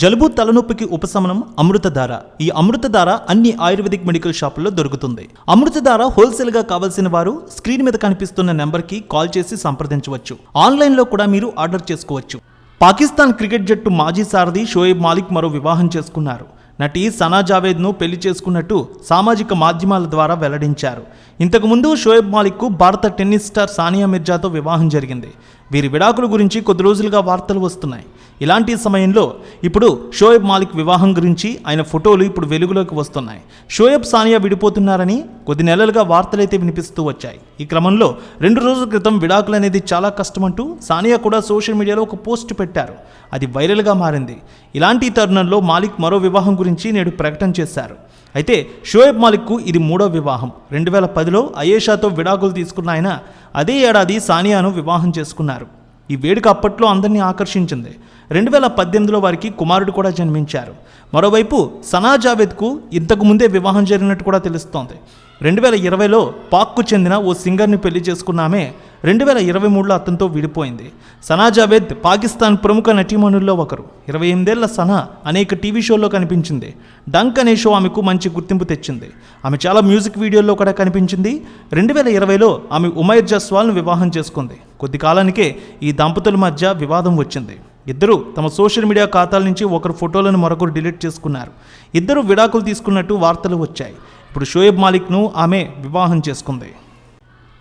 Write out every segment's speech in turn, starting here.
జలుబు తలనొప్పికి ఉపశమనం అమృతధార. ఈ అమృతధార అన్ని ఆయుర్వేదిక్ మెడికల్ షాపుల్లో దొరుకుతుంది. అమృతధార హోల్సేల్గా కావాల్సిన వారు స్క్రీన్ మీద కనిపిస్తున్న నెంబర్కి కాల్ చేసి సంప్రదించవచ్చు. ఆన్లైన్లో కూడా మీరు ఆర్డర్ చేసుకోవచ్చు. పాకిస్తాన్ క్రికెట్ జట్టు మాజీ సారథి షోయబ్ మాలిక్ మరో వివాహం చేసుకున్నారు. నటి సనా జావేద్ను పెళ్ళి చేసుకున్నట్టు సామాజిక మాధ్యమాల ద్వారా వెల్లడించారు. ఇంతకుముందు షోయబ్ మాలిక్కు భారత టెన్నిస్ స్టార్ సానియా మిర్జాతో వివాహం జరిగింది. వీరి విడాకుల గురించి కొద్ది రోజులుగా వార్తలు వస్తున్నాయి. ఇలాంటి సమయంలో ఇప్పుడు షోయబ్ మాలిక్ వివాహం గురించి ఆయన ఫోటోలు ఇప్పుడు వెలుగులోకి వస్తున్నాయి. షోయబ్ సానియా విడిపోతున్నారని కొద్ది నెలలుగా వార్తలైతే వినిపిస్తూ వచ్చాయి. ఈ క్రమంలో రెండు రోజుల క్రితం విడాకులు అనేది చాలా కష్టమంటూ సానియా కూడా సోషల్ మీడియాలో ఒక పోస్ట్ పెట్టారు. అది వైరల్గా మారింది. ఇలాంటి తరుణంలో మాలిక్ మరో వివాహం గురించి నేడు ప్రకటన చేశారు. అయితే షోయబ్ మాలిక్కు ఇది మూడో వివాహం. రెండు వేల పదిలో అయేషాతో విడాకులు తీసుకున్న ఆయన అదే ఏడాది సానియాను వివాహం చేసుకున్నారు. ఈ వేడుక అప్పట్లో అందరినీ ఆకర్షించింది. రెండు వేల పద్దెనిమిదిలో వారికి కుమారుడు కూడా జన్మించారు. మరోవైపు సనా జావేద్కు ఇంతకు ముందే వివాహం జరిగినట్టు కూడా తెలుస్తోంది. రెండు వేల ఇరవైలో పాక్కు చెందిన ఓ సింగర్ని పెళ్ళి చేసుకున్నామే రెండు వేల ఇరవై మూడులో అతనితో విడిపోయింది. సనా జావేద్ పాకిస్తాన్ ప్రముఖ నటీమణుల్లో ఒకరు. ఇరవై ఎనిమిదేళ్ళ సనా అనేక టీవీ షోల్లో కనిపించింది. డంక్ అనే షో ఆమెకు మంచి గుర్తింపు తెచ్చింది. ఆమె చాలా మ్యూజిక్ వీడియోల్లో కూడా కనిపించింది. రెండు వేల ఇరవైలో ఆమె ఉమైర్ జస్వాల్ను వివాహం చేసుకుంది. కొద్ది కాలానికే ఈ దంపతుల మధ్య వివాదం వచ్చింది. ఇద్దరు తమ సోషల్ మీడియా ఖాతాల నుంచి ఒకరు ఫోటోలను మరొకరు డిలీట్ చేసుకున్నారు. ఇద్దరు విడాకులు తీసుకున్నట్టు వార్తలు వచ్చాయి. ఇప్పుడు షోయబ్ మాలిక్ను ఆమె వివాహం చేసుకుంది.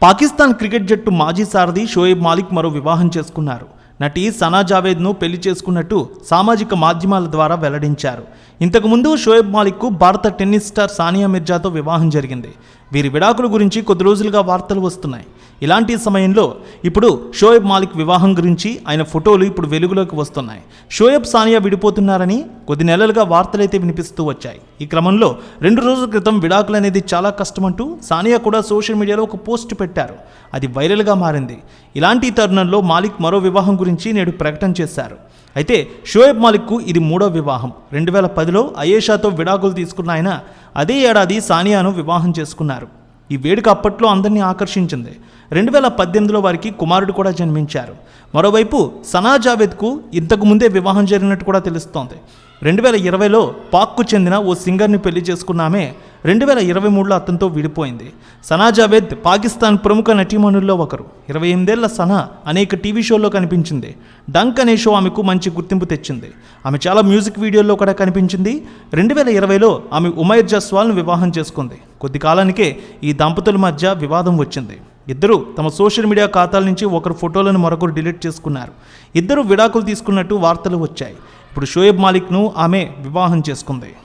పాకిస్తాన్ క్రికెట్ జట్టు మాజీ సారథి షోయబ్ మాలిక్ మరో వివాహం చేసుకున్నారు. నటి సనా జావేద్ను పెళ్ళి చేసుకున్నట్టు సామాజిక మాధ్యమాల ద్వారా వెల్లడించారు. ఇంతకుముందు షోయబ్ మాలిక్కు భారత టెన్నిస్ స్టార్ సానియా మిర్జాతో వివాహం జరిగింది. వీరి విడాకుల గురించి కొద్ది రోజులుగా వార్తలు వస్తున్నాయి. ఇలాంటి సమయంలో ఇప్పుడు షోయబ్ మాలిక్ వివాహం గురించి ఆయన ఫోటోలు ఇప్పుడు వెలుగులోకి వస్తున్నాయి. షోయబ్ సానియా విడిపోతున్నారని కొద్ది నెలలుగా వార్తలైతే వినిపిస్తూ వచ్చాయి. ఈ క్రమంలో రెండు రోజుల క్రితం విడాకులు అనేది చాలా కష్టమంటూ సానియా కూడా సోషల్ మీడియాలో ఒక పోస్ట్ పెట్టారు. అది వైరల్గా మారింది. ఇలాంటి తరుణంలో మాలిక్ మరో వివాహం గురించి నేడు ప్రకటన చేశారు. అయితే షోయబ్ మాలిక్కు ఇది మూడో వివాహం. రెండు వేల పదిలో అయేషాతో విడాకులు తీసుకున్న ఆయన అదే ఏడాది సానియాను వివాహం చేసుకున్నారు. ఈ వేడుక అప్పట్లో అందరినీ ఆకర్షించింది. రెండు వేల పద్దెనిమిదిలో వారికి కుమారుడు కూడా జన్మించారు. మరోవైపు సనా జావేద్కు ఇంతకు ముందే వివాహం జరిగినట్టు కూడా తెలుస్తోంది. రెండు వేల ఇరవైలో పాక్కు చెందిన ఓ సింగర్ని పెళ్ళి చేసుకున్నామే రెండు వేల ఇరవై మూడులో అతనితో విడిపోయింది. సనా జావేద్ పాకిస్తాన్ ప్రముఖ నటీమణుల్లో ఒకరు. ఇరవై ఎనిమిదేళ్ళ సనా అనేక టీవీ షోల్లో కనిపించింది. డంక్ అనే షో ఆమెకు మంచి గుర్తింపు తెచ్చింది. ఆమె చాలా మ్యూజిక్ వీడియోల్లో కూడా కనిపించింది. రెండు వేల ఇరవైలో ఆమె ఉమైర్ జస్వాల్ను వివాహం చేసుకుంది. కొద్ది కాలానికే ఈ దంపతుల మధ్య వివాదం వచ్చింది. ఇద్దరు తమ సోషల్ మీడియా ఖాతాల నుంచి ఒకరు ఫోటోలను మరొకరు డిలీట్ చేసుకున్నారు. ఇద్దరు విడాకులు తీసుకున్నట్టు వార్తలు వచ్చాయి. ఇప్పుడు షోయబ్ మాలిక్ను ఆమె వివాహం చేసుకుంది.